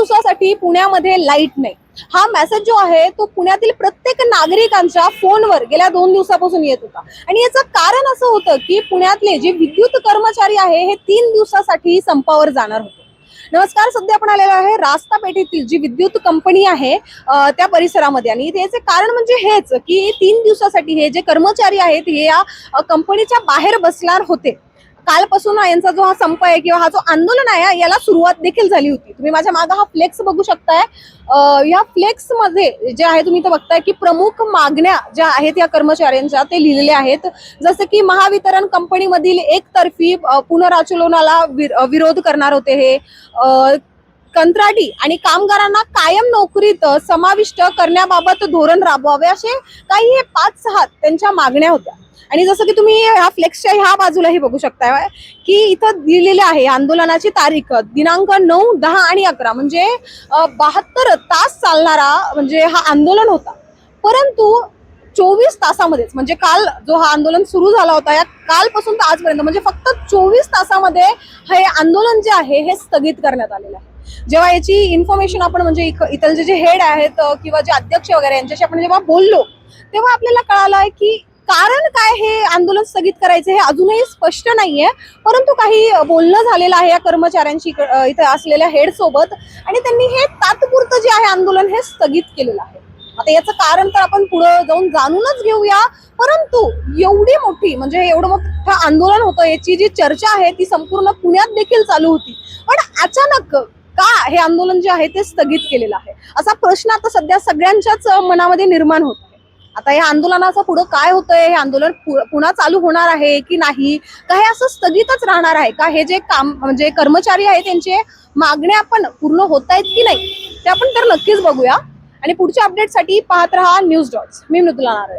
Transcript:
दिवसासाठी पुण्यामध्ये लाइट नाही. हा मेसेज जो आहे तो पुण्यातील प्रत्येक नागरिकांच्या फोनवर गेल्या दोन दिवसापासून येत होता. आणि याचं कारण असं होतं की पुण्यातले जे विद्युत कर्मचारी आहे हे तीन दिवसासाठी संपावर जाणार होते. नमस्कार सध्या आपण आलेलो आहे रास्ता पेठेतील जी विद्युत कंपनी आहे त्या परिसरामध्ये. आणि त्याचे कारण म्हणजे हेच की तीन दिवसासाठी हे जे कर्मचारी आहेत हे या कंपनीच्या बाहेर बसणार होते. कालपासून यांचा जो हा संप आहे किंवा हा जो आंदोलन आहे याला सुरुवात देखील झाली होती. तुम्ही माझ्या मागे हा फ्लेक्स बघू शकताय. या फ्लेक्समध्ये जे आहे तुम्ही इथं बघताय की प्रमुख मागण्या ज्या आहेत या कर्मचाऱ्यांच्या ते लिहिलेले आहेत. जसं की महावितरण कंपनीमधील एकतर्फी पुनराचलनाला विर- विरोध करणार होते हे. कंत्राटी आणि कामगारांना कायम नोकरीत समाविष्ट करण्याबाबत धोरण राबवावे असे काही हे पाच सहा त्यांच्या मागण्या होत्या. आणि जसं की तुम्ही ह्या फ्लेक्सच्या ह्या बाजूलाही बघू शकताय की इथं दिलेले आहे आंदोलनाची तारीख दिनांक नऊ दहा आणि अकरा. म्हणजे बहात्तर तास चालणारा म्हणजे हा आंदोलन होता. परंतु चोवीस तासामध्येच म्हणजे काल जो हा आंदोलन सुरू झाला होता या कालपासून तर आजपर्यंत म्हणजे फक्त चोवीस तासामध्ये हे आंदोलन जे आहे हे स्थगित करण्यात आलेलं आहे. जेव्हा याची इन्फॉर्मेशन आपण म्हणजे इथलचे जे हेड आहेत किंवा जे अध्यक्ष वगैरे यांच्याशी आपण जेव्हा बोललो तेव्हा आपल्याला कळालं आहे की कारण काय हे आंदोलन स्थगित करायचे हे अजूनही स्पष्ट नाहीये. परंतु काही बोलणं झालेलं आहे या कर्मचाऱ्यांशी इथे असलेल्या हेड सोबत आणि त्यांनी हे तात्पुरतं जे आहे आंदोलन हे स्थगित केलेलं आहे. आता याचं कारण तर आपण पुढं जाऊन जाणूनच घेऊया. परंतु एवढी मोठी म्हणजे एवढं मोठं आंदोलन होतं याची जी चर्चा आहे ती संपूर्ण पुण्यात देखील चालू होती. पण अचानक का हे आंदोलन जे आहे ते स्थगित केलेलं आहे? असा प्रश्न आता सध्या सगळ्यांच्याच मनामध्ये निर्माण होत आहे. आता या आंदोलनाचं पुढं काय होतंय? हे आंदोलन पु- पुन्हा चालू होणार आहे की नाही? का हे असं स्थगितच राहणार आहे? का हे जे काम म्हणजे कर्मचारी आहेत त्यांचे मागण्या पण पूर्ण होत आहेत की नाही? ते आपण तर नक्कीच बघूया. आणि पुढच्या अपडेटसाठी पाहत रहा न्यूज डॉट्स मी मृदुला नारायण.